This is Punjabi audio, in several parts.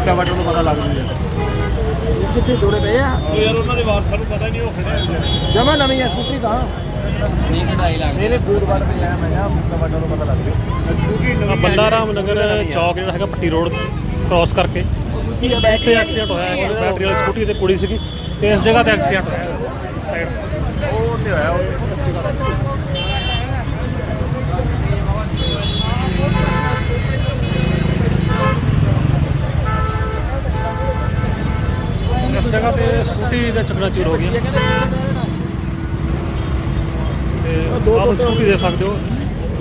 ਬੂਟਾ ਵਾਟਰ ਨੂੰ ਪਤਾ ਲੱਗ ਜੂਗਾ ਕਿੱਥੇ ਜੋੜੇ ਪਏ ਆ? ਯਾਰ ਉਹਨਾਂ ਦੇ ਵਾਰਸਾਂ ਨੂੰ ਪਤਾ ਨਹੀਂ ਉਹ ਖੜੇ ਹੁੰਦੇ ਜਮਾ ਨਵੀਂ ਆ ਸਕੂਟਰੀ ਤਾਂ। ਨਹੀਂ ਕਢਾਈ ਲੱਗ ਇਹਨੇ ਬੂਟ ਵਾਟ ਤੇ ਜਾਇਆ ਮੈਂ ਕਿਹਾ ਬੂਟਾ ਵਾਟਰ ਨੂੰ ਪਤਾ ਲੱਗ ਜੂ ਸਕੂਟਰੀ ਆਹ ਬੰਦਾ ਰਾਮ ਨਗਰ ਚੌਕ ਜਿਹੜਾ ਹੈਗਾ ਪੱਟੀ ਰੋਡ ਕ੍ਰਾਸ ਕਰਕੇ। ਕੀ ਇੱਥੇ ਐਕਸੀਡੈਂਟ ਹੋਇਆ ਹੈ ਬੈਟਰੀ ਵਾਲੀ ਸਕੂਟੀ ਤੇ ਕੁੜੀ ਸੀਗੀ ਤੇ ਇਸ ਜਗ੍ਹਾ ਤੇ ਐਕਸੀਡੈਂਟ ਹੋਇਆ। ਸਾਈਡ ਉਹ ਤੇ ਹੋਇਆ ਉਹ ਇਸ ਜਗ੍ਹਾ ਤੇ ਇਸ ਜਗ੍ਹਾ ਤੇ ਸਕੂਟੀ ਦਾ ਚੱਕਣਾ ਚੂਰ ਹੋ ਗਿਆ ਤੇ ਆਪ ਸਕੂਟੀ ਦੇ ਸਕਦੇ ਹੋ।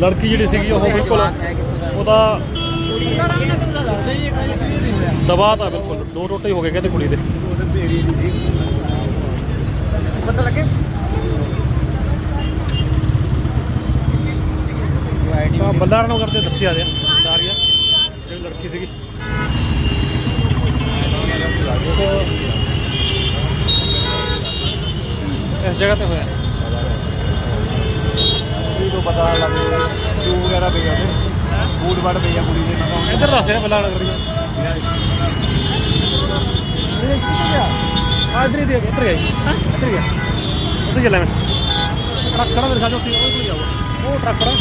ਲੜਕੀ ਜਿਹੜੀ ਸੀਗੀ ਉਹ ਬਿਲਕੁਲ ਉਹਦਾ ਦਬਾਅ ਤਾਂ ਬਿਲਕੁਲ। ਦੋ ਟੋਟੇ ਹੋ ਗਏ ਕਹਿੰਦੇ ਕੁੜੀ ਦੇ। ਪਤਾ ਲੱਗੇ? ਤਾਂ ਬੱਲਾਰ ਨੂੰ ਕਰਦੇ ਦੱਸਿਆ ਜਾ ਸਾਰੀਆ ਜਿਹੜੀ ਲੜਕੀ ਸੀਗੀ। ਇਸ ਜਗ੍ਹਾ ਤੇ ਹੋਇਆ? ਇਹ ਤੋਂ ਪਤਾ ਲੱਗ ਜੂਗਾ ਸ਼ੂ ਵਗੈਰਾ ਪਈ ਜਾਂਦੇ ਬੂਟ ਵਾਟ ਪਈ ਆ ਕੁੜੀ ਦੇ ਕਿਹਾ ਇੱਧਰ ਦੱਸ ਰਿਹਾ ਬੱਲਾਰ ਨਗਰ ਦੀ ਆ ਹੀ ਦੇ ਇੱਧਰ ਗਿਆ ਜੀ। ਇੱਧਰ ਗਿਆ। ਉੱਧਰ ਚੱਲਿਆ ਮੈਂ। ਟਰੱਕ ਖੜਾ ਮੇਰੇ ਸਾਹਮਣੇ ਉਹ ਕੋਈ ਜਾਊਗਾ। ਉਹ ਟਰੱਕ ਖੜਾ।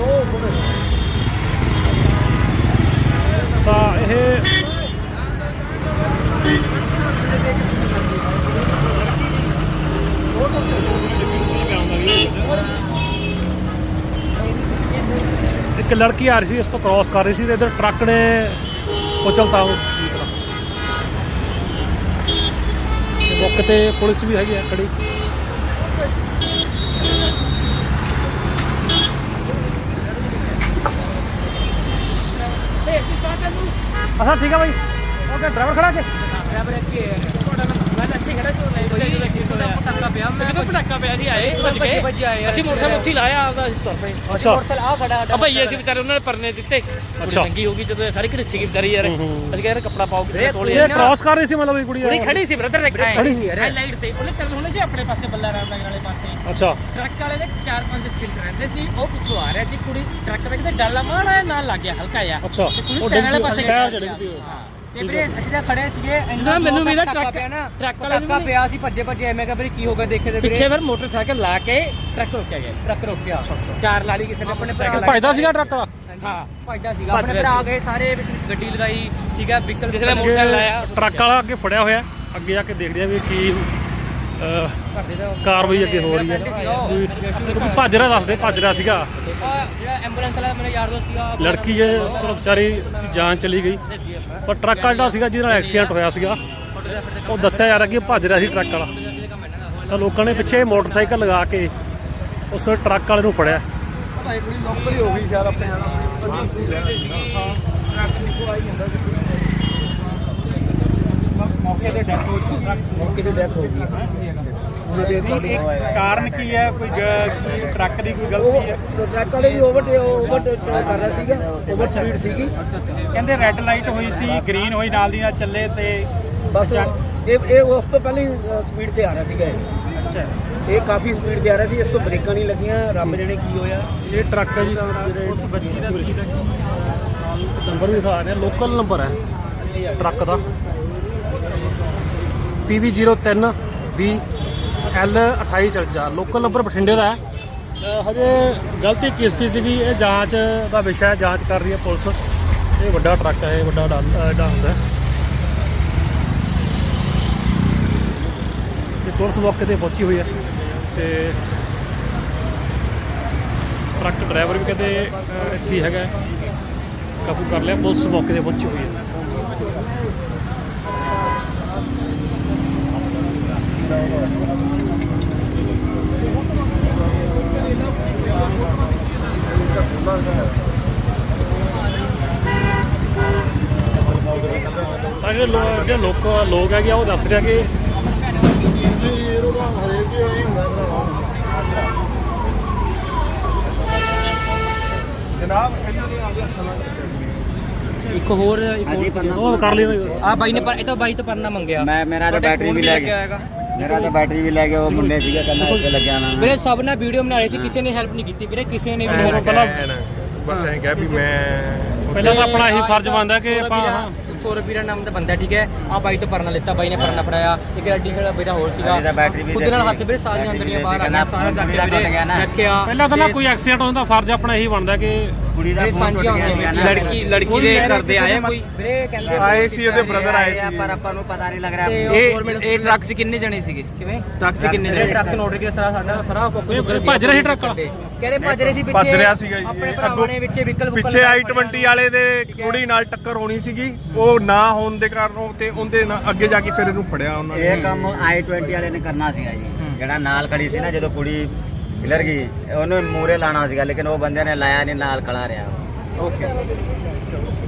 ਉਹ ਕੋਲੇ। ਤਾਂ ਇਹ ਇੱਕ ਲੜਕੀ ਆ ਰਹੀ ਸੀ, ਇਸ ਤੋਂ ਕ੍ਰਾਸ ਕਰ ਰਹੀ ਸੀ ਤੇ ਇਧਰ ਟਰੱਕ ਨੇ ਮੌਕੇ ਤੇ ਪੁਲਿਸ ਵੀ ਹੈਗੀ ਆ ਖੜੀ। ਅੱਛਾ, ਠੀਕ ਆ ਬਾਈ। ਓਕੇ ਡਰਾਈਵਰ ਖੜਾ ਕੇ? ਡਰਾਈਵਰ ਇੱਥੇ ਮੈਂ ਇੱਥੇ ਖੜਾ ਚੋ ਨਹੀਂ ਬੋਲੀ ਜਦੋਂ ਪਟਾਕਾ ਪਿਆ ਮੈਂ ਜਦੋਂ ਪਟਾਕਾ ਪਿਆ ਸੀ ਆਏ ਭੱਜ ਗਏ। ਅਸੀਂ ਮੋਟਰਸਾਈਕਲ ਉੱਥੇ ਲਾਇਆ ਆਪਦਾ ਅਸੀਂ ਤੁਰ ਪਏ ਅੱਛਾ। ਮੋਟਰਸਾਈਕਲ ਆ ਖੜਾ ਆ ਭਈਏ ਅਸੀਂ ਵਿਚਾਰੇ ਉਹਨਾਂ ਨੇ ਪਰਨੇ ਦਿੱਤੇ। ਅੱਛਾ। ਚੰਗੀ ਹੋ ਗਈ ਜਦੋਂ ਸਾਰੀ ਘੜੀਸੀ ਗਈ ਵਿਚਾਰੀ ਯਾਰ। ਅਸੀਂ ਕਹਿੰਦੇ ਕੱਪੜਾ ਪਾਓ ਕਿਤੇ ਕੋਲ ਇਹ ਕ੍ਰਾਸ ਕਰ ਰਹੀ ਸੀ ਮਤਲਬ ਇਹ ਕੁੜੀ ਕੁੜੀ ਖੜੀ ਸੀ ਬ੍ਰਦਰ ਦੇਖ ਖੜੀ ਸੀ, ਹਾਈ ਲਾਈਟ ਤੇ। ਉਹਨੇ ਚੱਲ ਹੋਣੇ ਸੀ ਆਪਣੇ ਪਾਸੇ ਬੱਲਾ ਰਾਮ ਨਗਰ ਵਾਲੇ ਪਾਸੇ। ਅੱਛਾ। ਟਰੱਕ ਵਾਲੇ ਦੇ ਚਾਰ ਪੰਜ ਸਕਿੰਟ ਰਹਿੰਦੇ ਸੀ ਉਹ ਪਿੱਛੋਂ ਆ ਰਿਹਾ ਸੀ ਕੁੜੀ। ਟਰੱਕ ਦੇ ਕਿਤੇ ਡਾਲਾ ਮਾੜਾ ਜਿਹਾ ਨਾਲ ਲੱਗ ਗਿਆ ਹਲਕਾ ਜਿਹਾ। ਅੱਛਾ। ਉਹ ਟਾਇਰ ਵਾਲੇ ਪਾਸੇ ਉਹ। ਹਾਂ। ਤੇ ਵੀਰੇ ਅਸੀਂ ਤਾਂ ਖੜੇ ਸੀਗੇ ਨਾ, ਮੈਨੂੰ ਵੀ ਨਾ ਪਟਾਕਾ ਟਰੱਕ- ਪਿਆ ਨਾ। ਟਰੱਕ ਵਾਲੇ ਨੂੰ ਪਟਾਕਾ ਵੀ- ਪਿਆ ਸੀ ਭੱਜੇ ਭੱਜੇ ਮੈਂ ਕਿਹਾ ਵੀਰੇ ਕੀ ਹੋ ਗਿਆ ਦੇਖੇ ਤੇ ਪਿੱਛੇ ਫਿਰ ਮੋਟਰਸਾਈਕਲ ਲਾ ਕੇ ਟਰੱਕ ਰੋਕਿਆ ਗਿਆ। ਟਰੱਕ ਰੋਕਿਆ। ਕਾਰ ਲਾ ਲਈ ਕਿਸੇ ਨੇ ਆਪਣੇ ਸਾਈਕਲ ਭਜਦਾ ਸੀਗਾ ਟਰੱਕ ਵਾਲਾ? ਹਾਂ ਭੱਜਦਾ ਸੀਗਾ। ਭੱਜ ਆਪਣੇ ਰਿਹਾ ਭਰਾ ਗਏ ਸਾਰੇ ਵਿੱਚ ਗੱਡੀ ਲਗਾਈ ਠੀਕ ਹੈ ਵਹੀਕਲ ਕਿਸੇ ਨੇ ਮੋਟਰਸਾਈਕਲ ਲਾਇਆ। ਟਰੱਕ ਵਾਲਾ ਅੱਗੇ ਫੜਿਆ ਹੋਇਆ ਅੱਗੇ ਜਾ ਕੇ ਦੇਖਦੇ ਆ ਵੀ ਕੀ ਕਾਰਵਾਈ ਅੱਗੇ ਹੋ ਰਹੀ ਹੈ। ਵੀ ਕਿਉਂਕਿ ਭੱਜ ਰਿਹਾ ਦੱਸਦੇ ਭੱਜ ਰਿਹਾ ਸੀਗਾ। ਜਿਹੜਾ ਐਂਬੂਲੈਂਸ ਵਾਲਾ ਮੇਰਾ ਯਾਰ ਦੋਸਤ ਸੀਗਾ ਲੜਕੀ ਜੇ ਚਲੋ ਵਿਚਾਰੀ ਦੀ ਜਾਨ ਚਲੀ ਗਈ, ਪਰ ਟਰੱਕ ਵਾਲਾ ਜਿਹੜਾ ਸੀਗਾ, ਜਿਹਦੇ ਨਾਲ ਐਕਸੀਡੈਂਟ ਹੋਇਆ ਸੀਗਾ, ਉਹ ਦੱਸਿਆ ਜਾ ਰਿਹਾ ਕਿ ਭੱਜ ਰਿਹਾ ਸੀ ਟਰੱਕ ਵਾਲਾ। ਤਾਂ ਲੋਕਾਂ ਨੇ ਪਿੱਛੇ ਮੋਟਰਸਾਈਕਲ ਲਗਾ ਕੇ ਉਸ ਟਰੱਕ ਵਾਲੇ ਨੂੰ ਫੜਿਆ। ਭਾਈ ਕੁੜੀ ਲੋਕਲ ਹੀ ਹੋ ਗਈ ਯਾਰ ਆਪਣੇ ਮੌਕੇ ਤੇ ਡੈਥ ਹੋ ਗਈ ਮੌਕੇ ਤੇ ਡੈਥ ਹੋ ਗਈ ਕਾਰਨ ਕੀ ਹੈ? ਕੋਈ ਟਰੱਕ ਦੀ ਕੋਈ ਗਲਤੀ ਹੈ? ਟਰੱਕ ਵਾਲੇ ਵੀ ਓਵਰ ਓਵਰ ਕਰ ਰਿਹਾ ਸੀਗਾ। ਓਵਰ ਸਪੀਡ ਸੀਗੀ। ਕਹਿੰਦੇ ਰੈੱਡ ਲਾਈਟ ਹੋਈ ਸੀ ਗ੍ਰੀਨ ਹੋਈ ਨਾਲ ਦੀ ਨਾਲ ਚੱਲੇ ਤੇ ਬਸ ਇਹ ਇਹ ਉਸ ਤੋਂ ਪਹਿਲਾਂ ਹੀ ਸਪੀਡ ਤੇ ਆ ਰਿਹਾ ਸੀਗਾ ਇਹ। ਅੱਛਾ। ਇਹ ਕਾਫੀ ਸਪੀਡ ਤੇ ਆ ਰਿਹਾ ਸੀ ਇਸ ਤੋਂ ਬ੍ਰੇਕਾਂ ਨਹੀਂ ਲੱਗੀਆਂ। ਰੱਬ ਜਾਣੇ ਕੀ ਹੋਇਆ। ਇਹ ਟਰੱਕ ਹੈ ਜੀ ਉਸ ਬੱਚੀ ਦਾ ਕੀ ਨੰਬਰ ਵੀ ਦਿਖਾ ਰਹੇ ਲੋਕਲ ਨੰਬਰ ਹੈ। ਟਰੱਕ ਦਾ। PV03 B L 2854 local number ਬਠਿੰਡੇ ਦਾ ਹੈ। ਅਹ ਹਜੇ ਗਲਤੀ ਕਿਸ ਦੀ ਸੀਗੀ ਇਹ ਜਾਂਚ ਦਾ ਵਿਸ਼ਾ ਹੈ ਜਾਂਚ ਕਰ ਰਹੀ ਹੈ ਪੁਲਿਸ। ਇਹ ਵੱਡਾ ਟਰੱਕ ਹੈ ਇਹ ਵੱਡਾ ਡਾਲ- ਅਹ ਜਿਹੜਾ ਹੁੰਦਾ ਹੈ। ਤੇ ਪੁਲਿਸ ਮੌਕੇ ਤੇ ਪਹੁੰਚੀ ਹੋਈ ਹੈ ਤੇ ਟਰੱਕ ਡਰਾਈਵਰ ਵੀ ਕਹਿੰਦੇ ਅਹ, ਇੱਥੇ ਹੀ ਹੈਗਾ ਹੈ। ਕਾਬੂ ਕਰ ਲਿਆ ਪੁਲਿਸ ਮੌਕੇ ਤੇ ਪਹੁੰਚੀ ਹੋਈ ਹੈ। ਤਾਂ ਜਿਹੜੇ ਲੋ- ਜਿਹੜੇ ਲੋਕ ਲੋਕ ਹੈਗੇ ਆ ਉਹ ਦੱਸ ਰਿਹਾ ਕਿ ਜਨਾਬ ਇੱਕ ਹੋਰ ਇੱਕ ਹੋਰ। ਉਹ ਕਰ ਲਈ ਆ ਬਾਈ ਨੇ ਪਰ ਇਹ ਤਾਂ ਬਾਈ ਤੋਂ ਪਰਨਾ ਮੰਗਿਆ। ਮੈਂ ਮੇਰਾ ਤਾਂ ਬੈਟਰੀ ਵੀ ਲੈ ਗਿਆ। ਮੇਰਾ ਤਾਂ ਬੈਟਰੀ ਵੀ ਲੈ ਗਿਆ ਉਹ ਮੁੰਡੇ ਸੀਗਾ ਕਹਿੰਦਾ ਇੱਥੇ ਲੱਗਿਆ ਨਾ। ਵੀਰੇ ਸਭ ਨੇ ਵੀਡੀਓ ਬਣਾ ਰਹੇ ਸੀ ਕਿਸੇ ਨੇ ਹੈਲਪ ਨਹੀਂ ਕੀਤੀ ਵੀਰੇ ਕਿਸੇ ਨੇ ਵੀ ਨਹੀਂ help ਪਹਿਲਾਂ ਬਸ ਐਂ ਕਿਹਾ ਵੀ ਮੈਂ ਪਹਿਲਾਂ ਤਾਂ ਆਪਣਾ ਇਹੀ ਫਰਜ਼ ਬਣਦਾ ਕਿ ਆਪਾਂ ਸੌਰਵ ਵੀਰਾ ਨਾਮ ਦਾ ਬੰਦਾ ਠੀਕ ਹੈ। ਆ ਬਾਈ ਤੋਂ ਪਰਨਾ ਲਿੱਤਾ ਬਾਈ ਨੇ ਪਰਨਾ ਫੜਾਇਆ। ਇੱਕ ਰੱਡੀ ਖੜਾ ਵੀਰਾ ਹੋਰ ਸੀਗਾ। ਇਹਦਾ ਬੈਟਰੀ ਵੀ ਖੁਦ ਨਾਲ ਹੱਥ ਵੀਰੇ ਸਾਰੀਆਂ ਅੰਦਰੀਆਂ ਬਾਹਰ ਆ ਸਾਰਾ ਚੱਕ ਕੇ ਵੀਰੇ। ਰੱਖਿਆ। ਪਹਿਲਾਂ ਤਾਂ ਨਾ ਕੋਈ ਐਕਸੀਡੈਂਟ ਹੁੰਦਾ ਫਰਜ਼ ਆਪਣਾ ਇਹੀ ਬਣਦਾ ਕਿ ਕੁੜੀ ਦਾ ਇਹ ਫੋਨ ਟੁੱਟ ਸਾਂਝੀਆਂ ਗਿਆ ਹੁੰਦੀਆਂ ਸੀਗਾ ਨਾ। ਲੜਕੀ ਲੜਕੀ ਦੇ ਕਰਦੇ ਆਏ ਕੋਈ? ਵੀਰੇ ਕਹਿੰਦੇ ਆਏ ਸੀ ਉਹਦੇ ਬ੍ਰਦਰ ਆਏ ਸੀ। ਪਰ ਆਪਾਂ ਨੂੰ ਪਤਾ ਨਹੀਂ ਲੱਗ ਰਿਹਾ। ਤੇ ਇਹ government ਇਹ ਟਰੱਕ 'ਚ ਕਿੰਨੇ ਜਣੇ ਸੀਗੇ? ਕਿਵੇਂ? ਟਰੱਕ 'ਚ ਕਿੰਨੇ ਜਿਹੜੇ ਜਣੇ ਟਰੱਕ ਨੋਟ ਕੇ ਸਾਰਾ ਸਾਡਾ ਸਾਰਾ ਫੋਕਸ ਇਹ ਉੱਧਰ ਭੱਜ ਰਿਹਾ ਸੀ ਟਰੱਕ ਵਾਲਾ? ਕਹਿੰਦੇ ਭੱਜ ਰਹੇ ਸੀ ਪਿੱਛੇ ਭੱਜ ਰਿਹਾ ਸੀਗਾ ਜੀ। ਆਪਣੇ ਇਹ ਭਰਾਵਾਂ ਨੇ ਵਿੱਚੇ ਵਿਕਲ ਪਿੱਛੇ ਆਈ 20 ਵਾਲੇ ਦੇ ਕੁੜੀ ਨਾਲ ਟੱਕਰ ਹੋਣੀ ਸੀਗੀ। ਉਹ ਨਾ ਹੋਣ ਦੇ ਕਾਰਨ ਉਹ ਤੇ ਉਹਦੇ ਨਾਲ ਅੱਗੇ ਜਾ ਕੇ ਫਿਰ ਇਹਨੂੰ ਫੜਿਆ ਉਹਨਾਂ ਨੇ। ਇਹ ਕੰਮ i20 ਵਾਲੇ ਨੇ ਕਰਨਾ ਸੀਗਾ ਜੀ। ਜਿਹੜਾ ਨਾਲ ਖੜੀ ਸੀ ਨਾ ਜਦੋਂ ਕੁੜੀ ਹਿਲਰ ਗਈ ਉਹਨੂੰ ਮੂਰੇ ਲਾਣਾ ਸੀਗਾ ਲੇਕਿਨ ਉਹ ਬੰਦੇ ਨੇ ਲਾਇਆ ਨਹੀਂ ਨਾਲ ਖੜਾ ਰਿਹਾ ਓਕੇ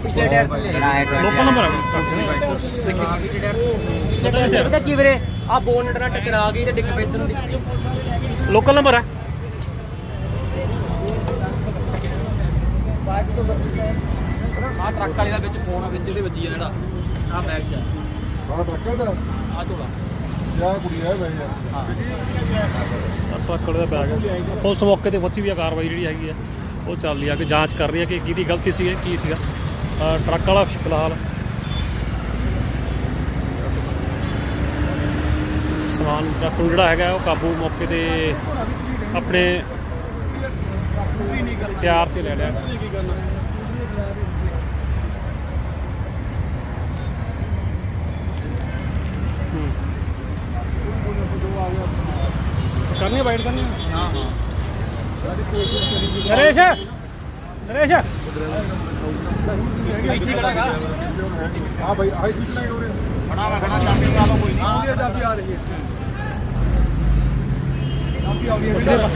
ਪਿਛਲੇ ਟਾਇਰ ਤੇ ਲੈ ਜਿਹੜਾ i20 ਲੋਕਲ ਨੰਬਰ ਹੈ ਪਿਛਲੇ ਟਾਇਰ ਪਿਛਲੇ ਟਾਇਰ ਪਤਾ ਕੀ ਵੀਰੇ ਆ ਬੋਨਟ ਨਾਲ ਟਕਰਾ ਗਈ ਤੇ ਡਿੱਗ ਪਈ ਇਧਰ ਨੂੰ ਲੋਕਲ ਨੰਬਰ ਹੈ ਆ ਟਰੱਕ ਵਾਲੇ ਦਾ ਵਿੱਚ ਫੋਨ ਆ ਵਿੱਚ ਇਹਦੇ ਵੱਜੀ ਆ ਜਿਹੜਾ। ਆ ਬੈਗ ਚ ਆਹ ਟਰੱਕਰ ਦਾ ਆ ਝੋਲਾ ਯਾ ਕੁੜੀ ਹੈ ਬਈ ਯਾਰ ਟਰੱਕ ਦਾ ਬੈਗ ਪੁਲਿਸ ਮੌਕੇ ਤੇ ਪਹੁੰਚੀ ਵੀ ਆ, ਕਾਰਵਾਈ ਜਿਹੜੀ ਹੈਗੀ ਆ, ਉਹ ਚੱਲ ਰਹੀ ਆ ਕਿ ਜਾਂਚ ਕਰ ਰਹੀ ਆ ਕਿ ਕਿਹਦੀ ਗਲਤੀ ਸੀ ਕੀ ਸੀਗਾ। ਟਰੱਕ ਵਾਲਾ ਫਿਲਹਾਲ। ਸਮਾਨ ਟਰੱਕ ਨੂੰ ਜਿਹੜਾ ਹੈਗਾ, ਉਹ ਕਾਬੂ ਮੌਕੇ ਤੇ ਆਪਣੇ ਤਿਆਰ 'ਚ ਲੈ ਲਿਆ ਹੂੰ। ਕਰਨੀ ਬਾਈਟ ਕਰਨੀ ਹਾਂ ਹਾਂ। ਨਰੇਸ਼! ਨਰੇਸ਼! ਹਾਂ ਭਾਈ ਆਈ ਸੀ ਚਲਾਏ ਹੋ ਰਹੇ। ਖੜਾ ਵਾ ਖੜਾ ਚਾਬੀ ਲਾ ਲਓ ਕੋਈ ਨਹੀਂ। ਚਾਬੀ ਆ ਰਹੀ ਹੈ। ਚਾਬੀ ਆ ਰਹੀ ਹੈ।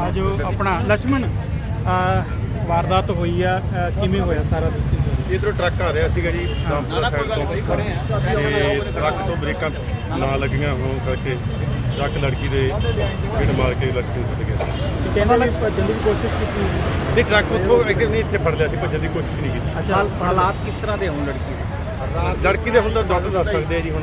ਆਜੋ ਆਪਣਾ ਲక్ష్మణ ਵਾਰਦਾਤ ਹੋਈ ਆ ਕਿਵੇਂ ਹੋਇਆ ਸਾਰਾ? ਇਧਰੋਂ ਟਰੱਕ ਆ ਰਿਹਾ ਸੀਗਾ ਜੀ ਟਰੱਕ ਤੋਂ ਬ੍ਰੇਕਾਂ ਨਾ ਲੱਗੀਆਂ ਹੋਣ ਕਰਕੇ ਟਰੱਕ ਲੜਕੀ ਦੇ ਪਿੰਡ ਮਾਰ ਕੇ ਲੜਕੀ ਨੂੰ ਸੁੱਟ ਗਿਆ। ਕਹਿੰਦੇ ਨੇ ਭੱਜਣ ਦੀ ਕੋਸ਼ਿਸ਼ ਕੀਤੀ ਨਹੀਂ ਟਰੱਕ ਉੱਥੋਂ ਇੱਕ ਨਹੀਂ ਇੱਥੇ ਫੜ ਲਿਆ ਸੀ ਭੱਜਣ ਦੀ ਕੋਸ਼ਿਸ਼ ਨਹੀਂ ਕੀਤੀ। ਅੱਛਾ ਹਾਲਾਤ ਕਿਸ ਤਰ੍ਹਾਂ ਦੇ ਹੋਣ ਲੜਕੀ ਦੇ? ਲੜਕੀ ਦੇ ਹੁਣ ਤਾਂ ਡਾਕਟਰ ਦੱਸ ਸਕਦੇ ਆ ਜੀ ਹੁਣ।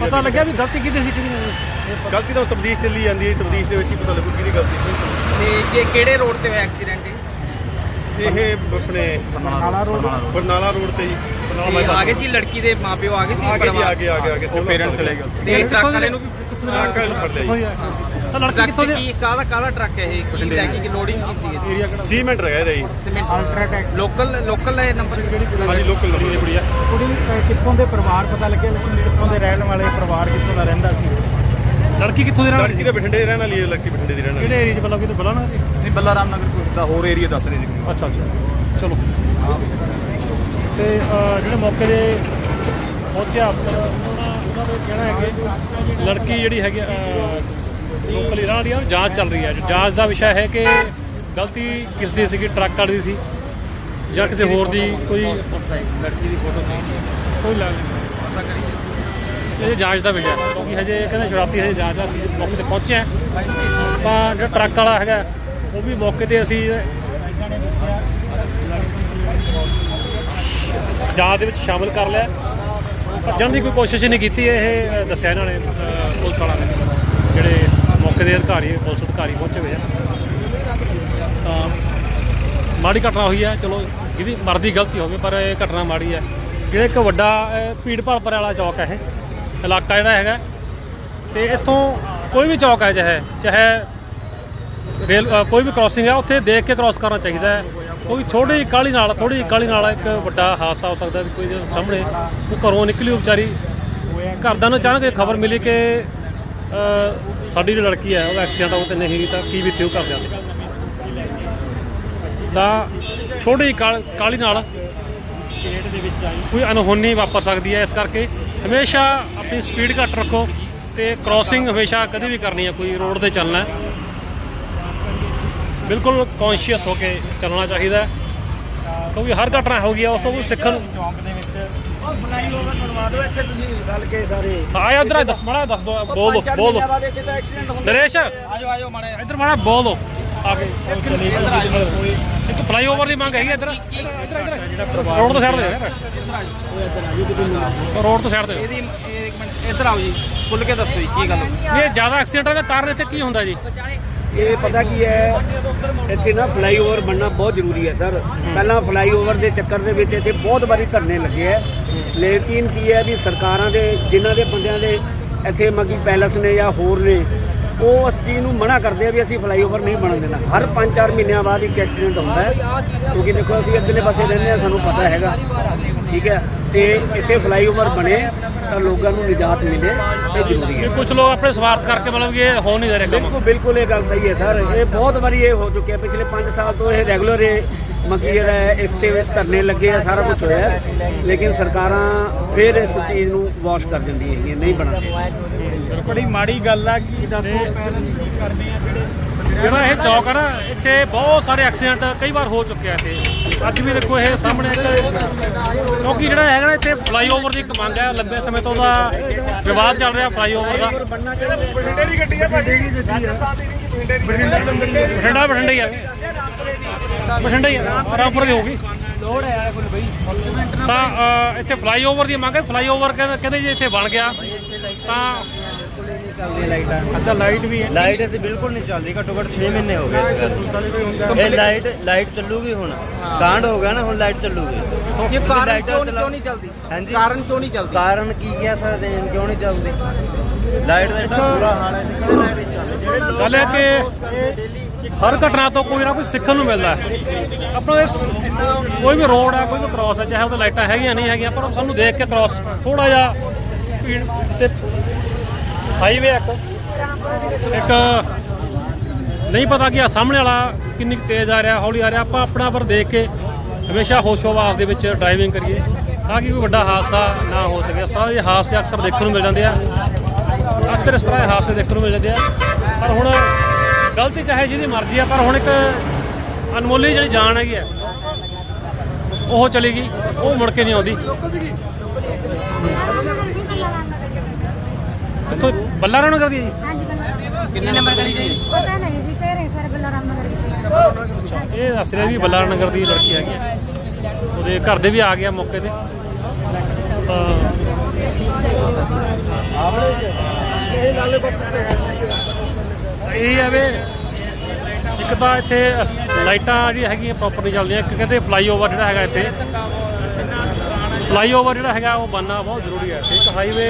ਪਤਾ ਲੱਗਿਆ ਵੀ ਗਲਤੀ ਕਿਹਦੀ ਸੀ ਕਿਹਦੀ ਨਹੀਂ ਗਲਤੀ ਤਾਂ ਤਬਦੀਸ਼ ਚੱਲੀ ਜਾਂਦੀ ਹੈ ਤਬਦੀਸ਼ ਦੇ ਵਿੱਚ ਹੀ ਪਤਾ ਲੱਗੂ ਕਿਹਦੀ ਗਲਤੀ ਸੀ। ਤੇ ਕਿ ਕਿਹੜੇ ਰੋਡ ਤੇ ਹੋਇਆ ਐਕਸੀਡੈਂਟ ਇਹ ਆਪਣੇ ਨਾਲਾ ਰੋਡ ਬਰਨਾਲਾ ਰੋਡ ਤੇ ਜੀ। ਬਰਨਾਲਾ ਆ ਗਏ ਸੀ ਲੜਕੀ ਦੇ ਮਾਪਿਓ ਆ ਗਏ ਸੀ ਆ ਗਏ ਜੀ ਆ ਗਏ ਆ ਗਏ ਆ ਗਏ। ਉਹ ਪੇਰੈਂਟ ਚਲੇ ਗਏ ਤੇ ਟਰੱਕ ਵਾਲੇ ਨੂੰ ਵੀ ਟਰੱਕ ਵਾਲੇ ਨੂੰ ਫੜ ਲਿਆ ਜੀ। ਤਾਂ ਲੜਕੀ ਟਰੱਕ ਕਿੱਥੋਂ ਦੀ? ਕੀ ਕਾਹਦਾ ਕਾਹਦਾ ਟਰੱਕ ਹੈ ਇਹ? ਕੀ ਲੈ ਕੇ ਕਿ ਲੋਡਿੰਗ ਕੀ ਸੀ ਇਹ? ਸੀਮੈਂਟ ਰਹਿ ਗਿਆ ਜੀ। ਸੀਮੈਂਟ। ਅਲਟਰਾਟੈਕ ਲੋਕਲ ਲੋਕਲ ਹੈ ਨੰਬਰ ਹਾਂਜੀ ਲੋਕਲ ਦੀ ਕੁੜੀ ਆ। ਕੁੜੀ ਕਿੱਥੋਂ ਦੇ ਪਰਿਵਾਰ ਪਤਾ ਲੱਗਿਆ? ਲੇਕਿਨ ਕਿੱਥੋਂ ਦੇ ਰਹਿਣ ਵਾਲੇ ਪਰਿਵਾਰ ਕਿੱਥੋਂ ਦਾ ਰਹਿੰਦਾ ਸੀ? ਲੜਕੀ ਕਿੱਥੋਂ ਦੀ ਰਹਿਣ ਲੜਕੀ ਦੇ ਬਠਿੰਡੇ ਦੀ ਰਹਿਣ ਵਾਲੀ ਹੈ ਲੜਕੀ ਬਠਿੰਡੇ ਦੀ ਰਹਿਣ ਵਾਲੀ। ਕਿਹੜੇ ਏਰੀਆ 'ਚ ਬਲਾ ਕਿਤੇ ਬਲਾ ਨਾ ਨਹੀਂ ਬੱਲਾ ਰਾਮ ਨਗਰ ਕੋਈ ਦਾ ਹੋਰ ਏਰੀਆ ਦੱਸ ਰਹੇ ਜੀ ਅੱਛਾ ਅੱਛਾ। ਚਲੋ। ਤੇ ਅਹ, ਜਿਹੜੇ ਮੌਕੇ ਦੇ ਪਹੁੰਚਿਆ ਅਫਸਰ ਉਹਨਾਂ ਉਹਨਾਂ ਦਾ ਕਹਿਣਾ ਹੈ ਕਿ ਲੜਕੀ ਜਿਹੜੀ ਹੈਗੀ ਲੋਕਲ ਇਰਾਂ ਦੀ ਆ, ਉਹ ਜਾਂਚ ਚੱਲ ਰਹੀ ਹੈ। ਜਾਂਚ ਦਾ ਵਿਸ਼ਾ ਹੈ ਕਿ ਗਲਤੀ ਕਿਸ ਦੀ ਸੀਗੀ ਟਰੱਕ ਵਾਲੀ ਦੀ ਸੀ ਜਾਂ ਕਿਸੇ ਹੋਰ ਦੀ ਕੋਈ ਲੜਕੀ ਦੀ ਫੋਟੋ ਕੋਈ ਲੱਗ ਇਹ ਜਾਂਚ ਦਾ ਵਿਸ਼ਾ ਕਿਉਂਕਿ ਹਜੇ ਕਹਿੰਦੇ ਸ਼ਰਾਬਤੀ ਹਜੇ ਜਾਂਚ ਦਾ ਅਸੀਂ ਮੌਕੇ ਤੇ ਪਹੁੰਚਿਆ। ਤਾਂ ਜਿਹੜਾ ਟਰੱਕ ਵਾਲਾ ਹੈਗਾ, ਉਹ ਵੀ ਮੌਕੇ ਤੇ ਅਸੀਂ ਜਾਂਚ ਦੇ ਵਿੱਚ ਸ਼ਾਮਲ ਕਰ ਲਿਆ। ਭੱਜਣ ਦੀ ਕੋਈ ਕੋਸ਼ਿਸ਼ ਨਹੀਂ ਕੀਤੀ, ਇਹ ਦੱਸਿਆ ਇਹਨਾਂ ਨੇ ਪੁਲਿਸ ਵਾਲਿਆਂ ਨੇ, ਜਿਹੜੇ ਮੌਕੇ ਦੇ ਅਧਿਕਾਰੀ, ਪੁਲਿਸ ਅਧਿਕਾਰੀ ਪਹੁੰਚੇ ਹੋਏ ਆ। ਤਾਂ ਮਾੜੀ ਘਟਨਾ ਹੋਈ ਹੈ ਚਲੋ, ਜਿਹਦੀ ਮਰਦੀ ਗਲਤੀ ਹੋਵੇ, ਪਰ ਇਹ ਘਟਨਾ ਮਾੜੀ ਹੈ ਜਿਹੜਾ ਇੱਕ ਵੱਡਾ ਭੀੜ ਭਾੜ ਵਾਲਾ ਚੌਕ ਹੈ ਇਹ। ਇਲਾਕਾ ਜਿਹੜਾ ਹੈਗਾ। ਤੇ ਇੱਥੋਂ ਕੋਈ ਵੀ ਚੌਕ ਹੈ, ਚਾਹੇ ਚਾਹੇ ਰੇਲ ਕੋਈ ਵੀ ਕ੍ਰਾਸਿੰਗ ਹੈ, ਉੱਥੇ ਦੇਖ ਕੇ ਕ੍ਰਾਸ ਕਰਨਾ ਚਾਹੀਦਾ ਹੈ। ਕੋਈ ਛੋਟੀ ਜਿਹੀ ਕਾਹਲੀ ਨਾਲ ਥੋੜੀ ਜਿਹੀ ਕਾਹਲੀ ਨਾਲ ਇੱਕ ਵੱਡਾ ਹਾਦਸਾ ਹੋ ਸਕਦਾ ਕੋਈ ਸਾਹਮਣੇ ਉਹ ਘਰੋਂ ਨਿਕਲੀ ਉਹ ਵਿਚਾਰੀ। ਘਰਦਿਆਂ ਨੂੰ ਅਚਾਨਕ ਖਬਰ ਮਿਲੀ ਕਿ ਸਾਡੀ ਜਿਹੜੀ ਲੜਕੀ ਹੈ ਉਹ ਐਕਸੀਡੈਂਟ ਹੋ ਤੇ ਨਹੀਂ ਤਾਂ ਕੀ ਬੀਤੀ ਉਹ ਘਰਦਿਆਂ ਤੇ ਤਾਂ ਛੋਟੀ ਜਿਹੀ ਕਾਲ- ਕਾਹਲੀ ਨਾਲ ਕੋਈ ਅਨਹੋਨੀ ਵਾਪਰ ਸਕਦੀ ਹੈ। ਇਸ ਕਰਕੇ ਹਮੇਸ਼ਾ ਆਪਣੀ ਸਪੀਡ ਘੱਟ ਰੱਖੋ ਤੇ ਕ੍ਰਾਸਿੰਗ ਹਮੇਸ਼ਾ ਕਦੇ ਵੀ ਕਰਨੀ ਹੈ ਕੋਈ ਰੋਡ ਤੇ ਚੱਲਣਾ ਹੈ। ਬਿਲਕੁਲ ਕੌਨਸ਼ੀਅਸ ਹੋ ਕੇ ਚੱਲਣਾ ਚਾਹੀਦਾ ਕਿਉਂਕਿ ਹਰ ਘਟਨਾ ਹੋ ਗਈ ਹੈ ਉਸ ਤੋਂ ਕੁਝ ਸਿੱਖਣ ਚੌਂਕ ਦੇ ਵਿੱਚ। ਉਹ ਫਲਾਈਓਵਰ ਬਣਵਾ ਦਿਓ ਇੱਥੇ ਤੁਸੀਂ ਰਲ ਕੇ ਸਾਰੇ। ਆਇਆ ਉਧਰ ਦੱਸ ਮਾੜਾ ਦੱਸ ਦੋ ਬੋਲ ਦੋ ਬੋਲ ਦੋ ਨਰੇਸ਼! ਆਜੋ ਆਜੋ ਮਾੜੇ ਇੱਧਰ ਮਾੜਾ ਬੋਲ ਦੋ ਆ ਕੇ ਇੱਕ ਫਲਾਈਓਵਰ ਦੀ ਮੰਗ ਹੈਗੀ ਇੱਧਰ। ਇੱਧਰ ਇੱਧਰ। ਰੋਡ ਤੋਂ ਸਾਈਡ ਤੇ ਯਾਰ ਰੋਡ ਤੋਂ ਸਾਈਡ ਤੇ ਇਹਦੀ ਇਹ ਇੱਕ ਮਿੰਟ ਇੱਧਰ ਆਓ ਜੀ ਖੁੱਲ ਕੇ ਦੱਸੋ ਜੀ ਕੀ ਗੱਲ ਹੋਈ ਇਹ ਜ਼ਿਆਦਾ ਐਕਸੀਡੈਂਟਾਂ ਦਾ ਕਾਰਨ ਇੱਥੇ ਕੀ ਹੁੰਦਾ ਜੀ? ਇਹ ਪਤਾ ਕੀ ਹੈ ਇੱਥੇ ਨਾ ਫਲਾਈਓਵਰ ਬਣਨਾ ਬਹੁਤ ਜ਼ਰੂਰੀ ਹੈ ਸਰ ਪਹਿਲਾਂ ਫਲਾਈਓਵਰ ਦੇ ਚੱਕਰ ਦੇ ਵਿੱਚ ਇੱਥੇ ਬਹੁਤ ਵਾਰੀ ਧਰਨੇ ਲੱਗੇ ਹੈ। ਲੇਕਿਨ ਕੀ ਹੈ ਵੀ ਸਰਕਾਰਾਂ ਦੇ ਜਿਨ੍ਹਾਂ ਦੇ ਬੰਦਿਆਂ ਦੇ ਇੱਥੇ ਮੱਗੀ ਪੈਲਸ ਨੇ ਜਾਂ ਹੋਰ ਨੇ ਉਹ ਇਸ ਚੀਜ਼ ਨੂੰ ਮਨਾ ਕਰਦੇ ਆ ਵੀ ਅਸੀਂ ਫਲਾਈਓਵਰ ਨਹੀਂ ਬਣਨ ਦੇਣਾ। ਹਰ 5-4 ਮਹੀਨਿਆਂ ਬਾਅਦ ਇੱਕ ਐਕਸੀਡੈਂਟ ਹੁੰਦਾ ਹੈ। ਕਿਉਂਕਿ ਦੇਖੋ ਅਸੀਂ ਅੱਧਲੇ ਪਾਸੇ ਰਹਿੰਦੇ ਆ ਸਾਨੂੰ ਪਤਾ ਹੈਗਾ। ਠੀਕ ਹੈ? ਤੇ ਇੱਥੇ ਫਲਾਈਓਵਰ ਬਣੇ ਤਾਂ ਲੋਕਾਂ ਨੂੰ ਨਿਜਾਤ ਮਿਲੇ ਇਹ ਜ਼ਰੂਰੀ ਹੈ। ਕੁਝ ਲੋਕ ਆਪਣੇ ਸਵਾਰਥ ਕਰਕੇ ਮਤਲਬ ਇਹ ਹੋ ਨਹੀਂ ਰਹੇ ਕੰਮ। ਬਿਲਕੁਲ ਬਿਲਕੁਲ ਇਹ ਗੱਲ ਸਹੀ ਹੈ ਸਰ। ਇਹ ਬਹੁਤ ਵਾਰੀ ਇਹ ਹੋ ਚੁੱਕਿਆ। ਪਿਛਲੇ 5 ਸਾਲ ਤੋਂ ਇਹ ਰੈਗੂਲਰ ਇਹ ਮੱਕੀ ਜਿਹੜਾ ਹੈ ਇਸ ਤੇ ਧਰਨੇ ਲੱਗੇ ਆ ਸਾਰਾ ਕੁਝ ਹੋਇਆ। ਲੇਕਿਨ ਸਰਕਾਰਾਂ ਫਿਰ ਇਸ ਚੀਜ਼ ਨੂੰ ਵਾਸ਼ ਕਰ ਦਿੰਦੀਆਂ ਹੈਗੀਆਂ ਨਹੀਂ ਬਣਾਉਂਦੀਆਂ। ਬੜੀ ਮਾੜੀ ਗੱਲ ਆ ਕਿ ਦੱਸੋ ਪੈਰੈਂਟਸ ਕੀ ਕਰਦੇ ਆ ਜਿਹੜੇ ਜਿਹੜਾ ਇਹ ਚੌਕ ਆ ਨਾ ਇੱਥੇ ਬਹੁਤ ਸਾਰੇ ਐਕਸੀਡੈਂਟ ਕਈ ਵਾਰ ਹੋ ਚੁੱਕਿਆ ਇੱਥੇ। ਅੱਜ ਵੀ ਦੇਖੋ ਇਹ ਸਾਹਮਣੇ ਇੱਕ ਕਿਉਂਕਿ ਜਿਹੜਾ ਹੈਗਾ ਨਾ ਇੱਥੇ ਫਲਾਈਓਵਰ ਦੀ ਇੱਕ ਮੰਗ ਹੈ ਲੰਬੇ ਸਮੇਂ ਤੋਂ ਦਾ ਵਿਵਾਦ ਚੱਲ ਰਿਹਾ ਫਲਾਈਓਵਰ ਦਾ। ਬਠਿੰਡੇ ਦੀ ਗੱਡੀ ਆ ਭਾਜੀ। ਰਾਜਸਥਾਨ ਦੀ ਨਹੀਂ ਬਠਿੰਡੇ ਦੀ ਬਠਿੰਡਾ ਬਠਿੰਡਾ ਹੀ ਆ। ਬਠਿੰਡਾ ਹੀ ਆ ਰਾਮਪੁਰ ਦੀ ਹੋਊਗੀ। ਲੋੜ ਹੈ ਕੋਈ ਬਈ। ਤਾਂ ਇੱਥੇ ਫਲਾਈਓਵਰ ਦੀ ਮੰਗ ਹੈ। ਫਲਾਈਓਵਰ ਕਹਿੰਦੇ ਕਹਿੰਦੇ ਜੇ ਇੱਥੇ ਬਣ ਗਿਆ। ਤਾਂ ਅੱਧਾ ਲਾਈਟ। ਵੀ ਹੈ। ਲਾਈਟ ਇੱਥੇ ਬਿਲਕੁਲ ਨਹੀਂ ਚੱਲਦੀ ਘੱਟੋ ਘੱਟ 6 ਮਹੀਨੇ ਹੋ ਗਏ ਇਸ ਗੱਲ ਇਹ ਲਾਈਟ ਲਾਈਟ ਚੱਲੂਗੀ ਹੁਣ। ਕਾਂਡ ਹੋ ਗਿਆ ਨਾ ਹੁਣ ਲਾਈਟ ਚੱਲੂਗੀ। ਇਹ ਤੁਸੀਂ ਕਾਰਨ ਲਾਈਟਾਂ ਕਿਉਂ ਚਲਾ- ਕਿਉਂ ਨਹੀਂ ਚੱਲਦੀ? ਹਾਂਜੀ। ਕਾਰਨ ਕਿਉਂ ਨਹੀਂ ਚੱਲਦੀ? ਕਾਰਨ ਕੀ ਕਹਿ ਸਕਦੇ ਹਾਂ ਕਿਉਂ ਨਹੀਂ ਚੱਲਦੀ? ਲਾਈਟ ਦਾ ਇੱਡਾ ਬੁਰਾ ਹਾਲ ਹੈ ਕਿ ਕਦੇ ਲਾਈਟ ਨਹੀਂ ਚੱਲਦੀ। ਜਿਹੜੇ ਲੋਕ ਗੱਲ ਹੈ ਕਿ ਹਰ ਘਟਨਾ ਤੋਂ ਕੋਈ ਨਾ ਕੋਈ ਸਿੱਖਣ ਨੂੰ ਮਿਲਦਾ ਹੈ। ਆਪਣਾ ਇਸ ਕੋਈ ਵੀ ਰੋਡ ਹੈ ਕੋਈ ਵੀ ਕ੍ਰਾਸ ਹੈ ਚਾਹੇ ਉਹਦੇ ਲਾਈਟਾਂ ਹੈਗੀਆਂ ਨਹੀਂ ਹੈਗੀਆਂ ਪਰ ਸਾਨੂੰ ਦੇਖ ਕੇ ਕ੍ਰਾਸ ਥੋੜਾ ਜਿਹਾ ਭੀੜ ਤੇ ਹਾਈਵੇ ਇੱਕ। ਇੱਕ ਨਹੀਂ ਪਤਾ ਕਿ ਆ, ਸਾਹਮਣੇ ਵਾਲਾ ਕਿੰਨੀ ਕੁ ਤੇਜ਼ ਆ ਰਿਹਾ, ਹੌਲੀ ਆ ਰਿਹਾ। ਆਪਾਂ ਆਪਣਾ ਪਰ ਦੇਖ ਕੇ ਹਮੇਸ਼ਾ ਹੋਸ਼ੋ-ਹਵਾਸ ਦੇ ਵਿੱਚ ਡਰਾਈਵਿੰਗ ਕਰੀਏ। ਤਾਂ ਕਿ ਕੋਈ ਵੱਡਾ ਹਾਦਸਾ ਨਾ ਹੋ ਸਕੇ। ਇਸ ਤਰ੍ਹਾਂ ਦੇ ਹਾਦਸੇ ਅਕਸਰ ਦੇਖਣ ਨੂੰ ਮਿਲ ਜਾਂਦੇ ਆ। ਅਕਸਰ ਇਸ ਤਰ੍ਹਾਂ ਦੇ ਹਾਦਸੇ ਦੇਖਣ ਨੂੰ ਮਿਲ ਜਾਂਦੇ ਆ। ਪਰ ਹੁਣ ਗਲਤੀ ਚਾਹੇ ਜਿਹਦੀ ਮਰਜ਼ੀ ਆ, ਪਰ ਹੁਣ ਇੱਕ ਅਨਮੋਲੀ ਜਿਹੜੀ ਜਾਨ ਹੈਗੀ ਆ, ਉਹ ਚਲੀ ਗਈ। ਉਹ ਮੁੜ ਕੇ ਨਹੀਂ ਆਉਂਦੀ। ਕਿੱਥੋਂ ਬੱਲਾ ਰਾਣਾ ਕਰਦੀ ਹੈ ਹਾਂਜੀ ਬਲਰਾਮ ਕਿੰਨੇ ਨੰਬਰ ਗਲੀ ਜੀ? ਪਤਾ ਨਹੀਂ ਜੀ ਕਹਿ ਰਹੇ ਸਰ ਬਲਰਾਮ ਨਗਰ ਵਿੱਚ। ਜੀ ਇਹ ਦੱਸ ਰਿਹਾ ਵੀ ਬੱਲਾ ਨਗਰ ਦੀ ਲੜਕੀ ਹੈਗੀ ਆ। ਉਹਦੇ ਘਰ ਦੇ ਵੀ ਆ ਗਿਆ ਮੌਕੇ ਤੇ। ਤਾਂ ਇਹ ਹੈ ਵੀ ਇੱਕ ਤਾਂ ਇੱਥੇ ਲਾਈਟਾਂ ਜਿਹੜੀਆਂ ਹੈਗੀਆਂ ਪ੍ਰੋਪਰ ਨਹੀਂ ਚੱਲਦੀਆਂ। ਇੱਕ ਕਹਿੰਦੇ ਫਲਾਈਓਵਰ ਜਿਹੜਾ ਹੈਗਾ ਇੱਥੇ। ਫਲਾਈਓਵਰ ਜਿਹੜਾ ਹੈਗਾ ਉਹ ਬਣਨਾ ਬਹੁਤ ਜ਼ਰੂਰੀ ਹੈ। ਇੱਕ ਹਾਈਵੇ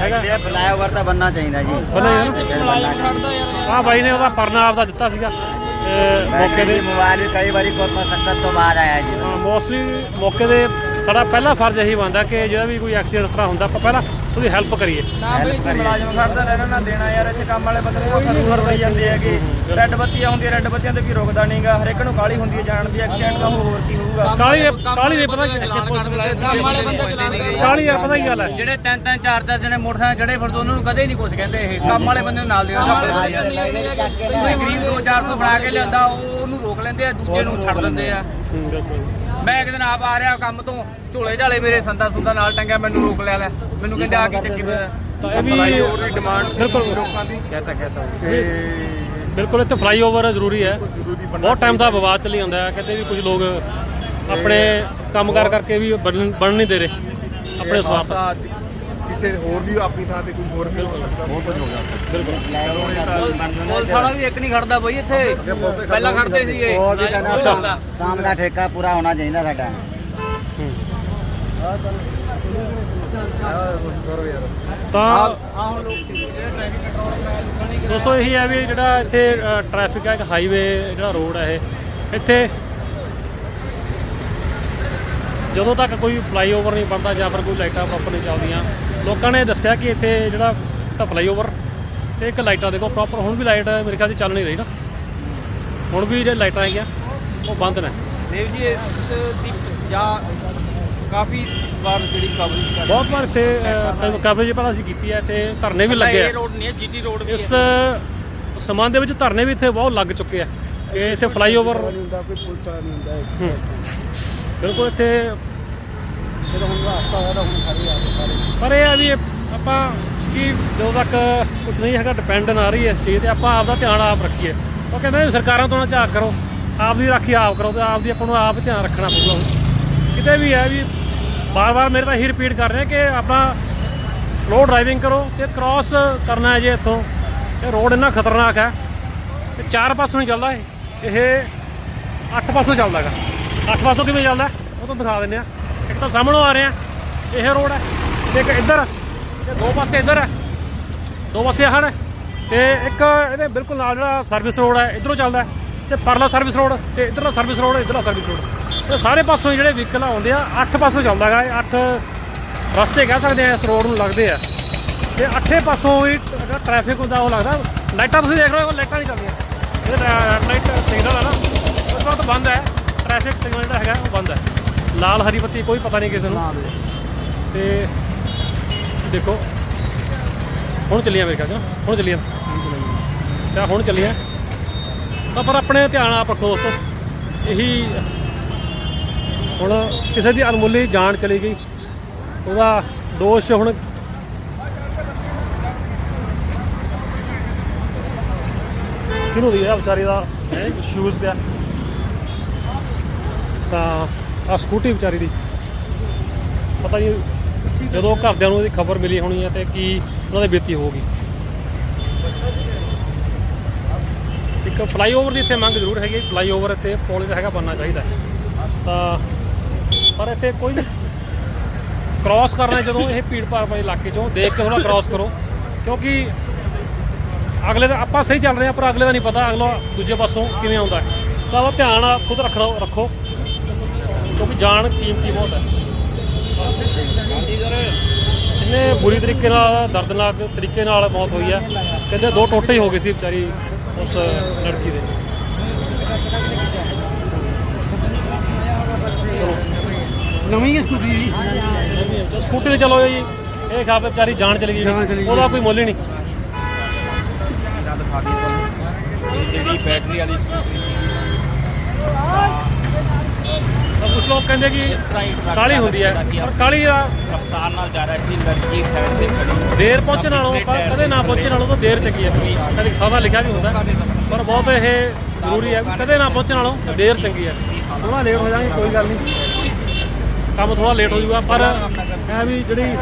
ਹੈਗਾ। ਇਹ ਫਲਾਈਓਵਰ ਤਾਂ ਬੰਨਣਾ ਚਾਹੀਦਾ ਜੀ। ਬਣਨਾ ਹੀ ਹੈ ਇਹ ਬਣਨਾ ਚਾਹੀਦਾ। ਨਾ ਆਹ ਬਾਈ ਨੇ ਉਹਦਾ ਪਰਨਾ ਆਪਦਾ ਦਿੱਤਾ ਸੀਗਾ। ਅਹ ਮੌਕੇ ਦੇ ਮੋਬਾਈਲ ਵੀ ਕਈ ਵਾਰੀ ਕੋਈ ਸੰਕਟ ਤੋਂ ਬਾਅਦ ਆਇਆ ਜੀ। ਮੋਸਟਲੀ ਮੌਕੇ ਦੇ ਸਾਡਾ ਪਹਿਲਾ ਫਰਜ਼ ਇਹੀ ਬਣਦਾ ਕਿ ਜਿਹੜਾ ਵੀ ਕੋਈ ਐਕਸੀਡੈਂਟ ਤਰ੍ਹਾਂ ਹੁੰਦਾ ਆਪਾਂ ਪਹਿਲਾਂ ਉਹਦੀ ਹੈਲਪ ਕਰੀਏ। ਨਾ ਬਈ ਇੱਥੇ ਮੁਲਾਜ਼ਮ ਖੜਦਾ ਰਹਿਣਾ ਨਾ ਦੇਣਾ ਯਾਰ ਇੱਥੇ ਕੰਮ ਵਾਲੇ ਬੰਦੇ ਨੂੰ ਸਾਨੂੰ ਫੜਵਾਈ ਜਾਂਦੇ ਹੈਗੇ। ਰੈੱਡ ਬੱਤੀ ਆਉਂਦੀ ਹੈ ਰੈੱਡ ਬੱਤੀਆਂ ਤੇ ਵੀ ਰੁਕਦਾ ਨਹੀਂਗਾ ਹਰੇਕ ਨੂੰ ਕਾਲੀ ਹੁੰਦੀ ਹੈ ਜਾਣ ਦੀ ਐਕਸੀਡੈਂਟ ਦਾ ਹੋਰ ਕੀ ਹੋਊਗਾ। ਕਾਲੀ ਕਾਲੀ ਦੇ ਪਤਾ ਕੀ ਇੱਥੇ ਪੁਲਿਸ ਬੁਲਾਏ ਕੰਮ ਵਾਲੇ ਬੰਦੇ ਚਲਾਉਂਦੇ ਕਾਲੀ ਯਾਰ ਪਤਾ ਕੀ ਗੱਲ ਹੈ? ਜਿਹੜੇ ਤਿੰਨ ਤਿੰਨ ਚਾਰ ਚਾਰ ਜਣੇ ਮੋਟਰਸਾਈਕਲ ਚੜੇ ਫਿਰਦੇ ਉਹਨਾਂ ਨੂੰ ਕਦੇ ਨਹੀਂ ਕੁਝ ਕਹਿੰਦੇ ਇਹ। ਕੰਮ ਵਾਲੇ ਬੰਦੇ ਨੂੰ ਨਾਲ। ਦੇਣਾ ਚਾਹੀਦਾ ਗਰੀਬ 2-400 ਬਣਾ ਕੇ ਲਿਆਂਦਾ ਉਹ ਉਹਨੂੰ ਰੋਕ ਲੈਂਦੇ ਆ ਦੂਜੇ ਨੂੰ ਛੱਡ ਦਿੰਦੇ ਆ। ਮੈਂ ਇੱਕ ਦਿਨ ਆਪ ਆ ਰਿਹਾ ਕੰਮ ਤੋਂ ਝੋਲੇ ਝਾਲੇ ਮੇਰੇ ਸੰਦਾ ਸੁੰਦਾ ਨਾਲ ਟੰਗਿਆ ਮੈਨੂੰ ਰੋਕ ਲਿਆ ਲੈ। ਮੈਨੂੰ ਕਹਿੰਦੇ ਆ ਕੀ ਚੱਕੀ ਤਾਂ ਇਹ ਵੀ ਡਿਮਾਂਡ ਬਿਲਕੁਲ। ਲੋਕਾਂ ਦੀ। ਕਹਤਾ ਕਹਤਾ। ਬਿਲਕੁਲ ਇੱਥੇ ਫਲਾਈਓਵਰ ਜ਼ਰੂਰੀ ਹੈ। ਬਹੁਤ ਟਾਈਮ ਦਾ ਵਿਵਾਦ ਚੱਲੀ ਜਾਂਦਾ ਹੈ। ਕਹਿੰਦੇ ਵੀ ਕੁਝ ਲੋਕ ਆਪਣੇ ਕੰਮ ਕਰ ਕਰਕੇ ਵੀ ਬਣਨ ਬਣ ਨਹੀਂ ਦੇ ਰਹੇ। ਆਪਣੇ ਸਵਾਰਥ। ਕਿਸੇ ਹੋਰ ਵੀ ਆਪਣੀ ਥਾਂ ਤੇ ਕੋਈ ਹੋਰ ਵੀ ਹੋ ਸਕਦਾ ਬਹੁਤ ਕੁਝ ਹੋ ਜਾਂਦਾ ਪੁਲਿਸ ਵਾਲਾ ਵੀ ਇੱਕ ਨਹੀਂ ਖੜਦਾ ਬਈ ਇੱਥੇ। ਪਹਿਲਾਂ ਖੜਦੇ ਸੀਗੇ। ਉਹ ਵੀ ਕੋਈ ਕਹਿੰਦਾ ਹੁੰਦਾ। ਕੰਮ ਦਾ ਠੇਕਾ ਪੂਰਾ ਹੋਣਾ ਚਾਹੀਦਾ ਸਾਡਾ। ਤਾਂ ਦੋਸਤੋ ਇਹੀ ਹੈ ਵੀ ਜਿਹੜਾ ਇੱਥੇ ਟ੍ਰੈਫਿਕ ਹੈ ਇੱਕ ਹਾਈਵੇ ਜਿਹੜਾ ਰੋਡ ਹੈ ਇਹ। ਇੱਥੇ ਜਦੋਂ ਤੱਕ ਕੋਈ ਫਲਾਈਓਵਰ ਨਹੀਂ ਬਣਦਾ ਜਾਂ ਫਿਰ ਕੋਈ ਲਾਈਟਾਂ ਪ੍ਰੋਪਰ ਨਹੀਂ ਚੱਲਦੀਆਂ ਲੋਕਾਂ ਨੇ ਦੱਸਿਆ ਕਿ ਇੱਥੇ ਜਿਹੜਾ ਤਾਂ ਫਲਾਈਓਵਰ ਤੇ ਇੱਕ ਲਾਈਟਾਂ ਦੇਖੋ ਪ੍ਰੋਪਰ ਹੁਣ ਵੀ ਲਾਈਟ ਮੇਰੇ ਖਿਆਲ 'ਚ ਚੱਲ ਨਹੀਂ ਰਹੀ ਨਾ। ਹੁਣ ਵੀ ਜਿਹੜੇ ਲਾਈਟਾਂ ਹੈਗੀਆਂ ਉਹ ਬੰਦ ਨੇ। ਦੇਵ ਜੀ ਇਸ ਦੀ ਜਾਂ ਕਾਫੀ ਵਾਰ ਜਿਹੜੀ ਕਵਰੇਜ ਕਰ ਬਹੁਤ ਵਾਰ ਇੱਥੇ ਕਵਰੇਜ ਪਹਿਲਾਂ ਅਸੀਂ ਕੀਤੀ ਹੈ ਤੇ ਧਰਨੇ ਵੀ ਲੱਗੇ ਆ। ਇਹ ਰੋਡ ਨਹੀਂ ਹੈ ਜੀਟੀ ਰੋਡ ਵੀ ਇਸ ਸਮਾਨ ਦੇ ਵਿੱਚ ਧਰਨੇ ਵੀ ਇੱਥੇ ਬਹੁਤ ਲੱਗ ਚੁੱਕੇ ਆ ਕਿ ਇੱਥੇ ਫਲਾਈਓਵਰ ਹੁੰਦਾ ਕੋਈ ਪੁਲਿਸ ਵਾਲਾ ਨਹੀਂ ਹੁੰਦਾ ਹੂੰ। ਬਿਲਕੁਲ ਇੱਥੇ ਜਦੋਂ ਹੁਣ ਰਸਤਾ ਹੋਇਆ ਤਾਂ ਹੁਣ ਸਾਰੇ ਆ ਗਏ ਸਾਰੇ। ਪਰ ਇਹ ਆ ਵੀ ਇਹ ਆਪਾਂ ਕਿ ਜਦੋਂ ਤੱਕ ਕੁਝ ਨਹੀਂ ਹੈਗਾ ਡਿਪੈਂਡ ਨਾ ਰਹੀ ਇਸ ਚੀਜ਼ ਤੇ, ਆਪਾਂ ਆਪ ਦਾ ਧਿਆਨ ਆਪ ਰੱਖੀਏ। ਉਹ ਕਹਿੰਦੇ ਵੀ ਸਰਕਾਰਾਂ ਤੋਂ ਨਾ ਝਾਕ ਕਰੋ ਆਪ ਦੀ ਰਾਖੀ ਆਪ ਕਰੋ ਤੇ ਆਪ ਦੀ ਆਪਾਂ ਨੂੰ ਆਪ ਧਿਆਨ ਰੱਖਣਾ ਪਊਗਾ ਕਿਤੇ ਵੀ ਹੈ ਵੀ ਬਾਰ-ਬਾਰ ਮੇਰੇ ਤਾਂ ਇਹੀ ਰਿਪੀਟ ਕਰ ਰਿਹਾ ਕਿ ਆਪਣਾ ਸਲੋ ਡਰਾਈਵਿੰਗ ਕਰੋ ਤੇ ਕ੍ਰਾਸ ਕਰਨਾ ਹੈ ਜੇ ਇੱਥੋਂ। ਇਹ ਰੋਡ ਇੰਨਾ ਖਤਰਨਾਕ ਹੈ ਤੇ ਚਾਰ ਪਾਸੋਂ ਹੀ ਚੱਲਦਾ ਇਹ। ਇਹ ਅੱਠ ਪਾਸੋਂ ਚੱਲਦਾ ਹੈਗਾ। ਅੱਠ ਪਾਸੋਂ ਕਿਵੇਂ ਚੱਲਦਾ? ਉਹ ਤੋਂ ਦਿਖਾ ਦਿੰਦੇ ਆ ਇੱਕ ਤਾਂ ਸਾਹਮਣੋਂ ਆ ਰਿਹਾ। ਇਹ ਰੋਡ ਹੈ। ਤੇ ਇੱਕ ਇੱਧਰ ਤੇ ਦੋ ਪਾਸੇ ਇੱਧਰ ਹੈ। ਦੋ ਪਾਸੇ ਹਨ ਤੇ ਇੱਕ ਇਹਦੇ ਬਿਲਕੁਲ ਨਾਲ ਜਿਹੜਾ ਸਰਵਿਸ ਰੋਡ ਹੈ, ਇਧਰੋਂ ਚੱਲਦਾ ਹੈ। ਤੇ ਪਰਲਾ ਸਰਵਿਸ ਰੋਡ ਤੇ ਇਧਰਲਾ ਸਰਵਿਸ ਰੋਡ ਇਧਰਲਾ ਸਰਵਿਸ ਰੋਡ ਤੇ ਸਾਰੇ ਪਾਸੋਂ ਹੀ ਜਿਹੜੇ ਵਹੀਕਲ ਆਉਂਦੇ ਆ, ਅੱਠ ਪਾਸੋਂ ਚੱਲਦਾ ਹੈਗਾ ਇਹ ਅੱਠ ਰਸਤੇ ਕਹਿ ਸਕਦੇ ਆ, ਇਸ ਰੋਡ ਨੂੰ ਲੱਗਦੇ ਆ। ਤੇ ਅੱਠੇ ਪਾਸੋਂ ਹੀ ਜਿਹੜਾ ਟ੍ਰੈਫਿਕ ਹੁੰਦਾ, ਉਹ ਲੱਗਦਾ। ਲਾਈਟਾਂ ਤੁਸੀਂ ਦੇਖ ਰਹੇ ਹੋ, ਲਾਈਟਾਂ ਨਹੀਂ ਚੱਲਦੀਆਂ। ਇਹ ਲਾਈਟ ਸਿਗਨਲ ਹੈ ਨਾ। ਉਹ ਵਕਤ ਬੰਦ ਹੈ। ਟ੍ਰੈਫਿਕ ਸਿਗਨਲ ਜਿਹੜਾ ਹੈਗਾ, ਉਹ ਬੰਦ ਹੈ। ਲਾਲ ਹਰੀ ਬੱਤੀ ਕੋਈ ਪਤਾ ਨਹੀਂ ਕਿਸੇ ਨੂੰ। ਤੇ ਦੇਖੋ ਹੁਣ ਚੱਲੀਆਂ ਮੇਰੇ ਖਿਆਲ ਚ ਨਾ ਹੁਣ ਚੱਲੀਆਂ। ਤਾਂ ਹੁਣ ਚੱਲੀਆਂ। ਤਾਂ ਪਰ ਆਪਣੇ ਧਿਆਨ ਆਪ ਰੱਖੋ ਦੋਸਤੋ ਇਹੀ ਹੁਣ ਕਿਸੇ ਦੀ ਅਨਮੁੱਲੀ ਜਾਨ ਚਲੀ ਗਈ ਉਹਦਾ ਦੋਸ਼ ਹੁਣ ਕਿਹਨੂੰ ਦੀ ਆ ਵਿਚਾਰੀ ਦਾ? ਸ਼ੂਜ਼ ਪਿਆ। ਤਾਂ ਆ ਸਕੂਟੀ ਵਿਚਾਰੀ ਦੀ। ਪਤਾ ਨਹੀਂ ਜਦੋਂ ਘਰਦਿਆਂ ਨੂੰ ਇਹਦੀ ਖਬਰ ਮਿਲੀ ਹੋਣੀ ਹੈ ਤੇ ਕੀ ਉਹਨਾਂ ਦੇ ਬੀਤੀ ਹੋਊਗੀ। ਇੱਕ ਫਲਾਈਓਵਰ ਦੀ ਇੱਥੇ ਮੰਗ ਜ਼ਰੂਰ ਹੈਗੀ ਫਲਾਈਓਵਰ ਇੱਥੇ ਪੁਲ ਦਾ ਹੈਗਾ ਬਣਨਾ ਚਾਹੀਦਾ। ਤਾਂ ਪਰ ਇੱਥੇ ਕੋਈ ਨਹੀਂ ਕ੍ਰਾਸ ਕਰਨਾ ਜਦੋਂ ਇਹ ਭੀੜ ਭਾੜ ਵਾਲੇ ਇਲਾਕੇ ਚੋਂ, ਦੇਖ ਕੇ ਥੋੜਾ ਕ੍ਰਾਸ ਕਰੋ। ਕਿਉਂਕਿ ਅਗਲੇ ਦਾ ਆਪਾਂ ਸਹੀ ਚੱਲ ਰਹੇ ਹਾਂ, ਪਰ ਅਗਲੇ ਦਾ ਨਹੀਂ ਪਤਾ, ਅਗਲਾ ਦੂਜੇ ਪਾਸੋਂ ਕਿਵੇਂ ਆਉਂਦਾ। ਤਾਂ ਉਹ ਧਿਆਨ ਖੁਦ ਰੱਖਣਾ ਰੱਖੋ। ਜਾਨ ਕੀਮਤੀ ਬਹੁਤ ਹੈ। ਇਹਨੇ ਬੁਰੀ ਤਰੀਕੇ ਨਾਲ ਦਰਦਨਾਕ ਤਰੀਕੇ ਨਾਲ ਮੌਤ ਹੋਈ ਹੈ। ਕਹਿੰਦੇ ਦੋ ਟੋਟੇ ਹੀ ਹੋ ਗਏ ਸੀ ਵਿਚਾਰੀ ਉਸ ਲੜਕੀ ਦੇ। ਨਵੀਂ ਹੈ ਸਕੂਟੀ ਜੀ? ਚਲੋ ਸਕੂਟੀ ਤੇ ਚਲੋ ਜੀ ਇਹ ਖਾ ਵਿਚਾਰੀ ਜਾਨ ਚਲੀ ਗਈ। ਜਾਨ ਚਲੀ ਗਈ। ਉਹਦਾ ਕੋਈ ਮੁੱਲ ਹੀ ਨਹੀਂ। ਜਿਹੜੀ ਬੈਟਰੀ ਵਾਲੀ ਸਕੂਟਰੀ ਸੀ ਤਾਂ ਕੁਝ ਲੋਕ ਕਹਿੰਦੇ ਕਿ ਕਾਲੀ ਹੁੰਦੀ ਹੈ ਪਰ ਕਾਲੀ ਦਾ ਰਫਤਾਰ ਨਾਲ ਜਾ ਰਿਹਾ ਸੀ ਲੜਕੀ ਸਾਈਡ ਤੇ ਖੜੀ। ਦੇਰ ਪਹੁੰਚਣ ਨਾਲੋਂ ਪਰ ਕਦੇ ਨਾ ਪਹੁੰਚਣ ਨਾਲੋਂ ਤਾਂ ਦੇਰ ਚੰਗੀ ਹੈ। ਕਦੇ ਖਾਦਾ ਲਿਖਿਆ ਵੀ ਹੁੰਦਾ ਪਰ ਬਹੁਤ ਇਹ ਜ਼ਰੂਰੀ ਹੈ ਕਦੇ ਨਾ ਪਹੁੰਚਣ ਨਾਲੋਂ ਦੇਰ ਚੰਗੀ ਹੈ। ਥੋੜਾ ਲੇਟ ਹੋ ਜਾਵਾਂਗੇ ਕੋਈ ਗੱਲ ਨਹੀਂ। ਕੰਮ ਥੋੜਾ ਲੇਟ ਹੋ ਜਾਊਗਾ ਪਰ ਇਹ ਵੀ ਜਿਹੜੀ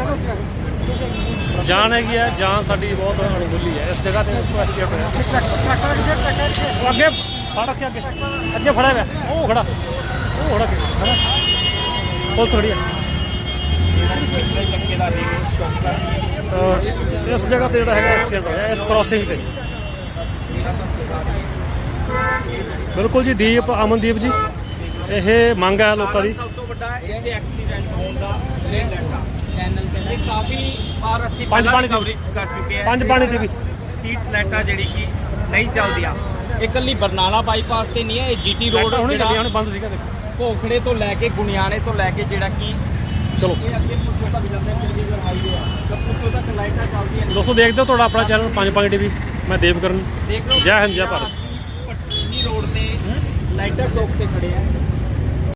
ਜਾਨ ਹੈਗੀ ਹੈ ਜਾਨ ਸਾਡੀ ਬਹੁਤ ਅਣਮੁੱਲੀ ਹੈ। ਇਸ ਜਗ੍ਹਾ ਤੇ ਐਕਸੀਡੈਂਟ ਹੋਇਆ? ਅੱਗੇ ਫੜ ਕੇ ਅੱਗੇ। ਅੱਗੇ ਫੜਿਆ ਹੋਇਆ। ਉਹ ਖੜਾ। ਉਹ ਥੋੜੀ ਇਸ ਜਗ੍ਹਾ ਤੇ ਜਿਹੜਾ ਹੈਗਾ ਐਕਸੀਡੈਂਟ ਹੋਇਆ ਇਸ ਕ੍ਰਾਸਿੰਗ ਤੇ। ਬਿਲਕੁਲ ਜੀ ਦੀਪ ਅਮਨਦੀਪ ਜੀ ਇਹ ਮੰਗ ਹੈ ਲੋਕਾਂ ਦੀ। ਸਭ ਤੋਂ ਵੱਡਾ ਇੱਥੇ ਐਕਸੀਡੈਂਟ ਹੋਣ ਦਾ ਲੈਟਾ। ਚੈਨਲ ਤੇ ਕਾਫੀ ਵਾਰ ਅਸੀਂ ਪੰਜ ਪਹਿਲਾਂ ਪਾਣੀ ਦੀ- ਕਵਰੇਜ ਕਰ ਚੁੱਕੇ ਹਾਂ। ਪੰਜ ਪਾਣੀ ਦੀ ਵੀ। ਸਟਰੀਟ ਲਾਈਟਾਂ ਜਿਹੜੀ ਕਿ ਨਹੀਂ ਚੱਲਦੀਆਂ। ਇਹ ਇਕੱਲੀ ਬਰਨਾਲਾ ਬਾਈਪਾਸ ਤੇ ਨਹੀਂ ਹੈ ਇਹ ਜੀਟੀ ਰੋਡ ਹੁਣ ਬੰਦ ਸੀਗਾ ਦੇਖੋ। ਭੋਖੜੇ ਤੋਂ ਲੈ ਕੇ ਗੁਣਿਆਣੇ ਤੋਂ ਲੈ ਕੇ ਜਿਹੜਾ ਕਿ ਚਲੋ। ਇਹ ਅੱਗੇ ਪੁੱਛੋ ਤੱਕ ਜਾਂਦਾ ਚੰਡੀਗੜ੍ਹ ਹਾਈਵੇ ਆ? ਤਾਂ ਪੁੱਛੋ ਤੱਕ ਲਾਈਟਾਂ ਚੱਲਦੀਆਂ ਨੇ। ਦੋਸਤੋ ਦੇਖਦੇ ਹੋ ਤੁਹਾਡਾ ਆਪਣਾ ਚੈਨਲ ਪੰਜ ਪਾਣੀ ਟੀਵੀ। ਮੈਂ ਦੇਵਕਰਨ। ਜੈ ਹਿੰਦ ਜੈ ਭਾਰਤ। ਪੱਟੀ ਰੋਡ ਤੇ ਲਾਈਟਾਂ ਚੌਕ ਤੇ ਖੜੇ ਆ।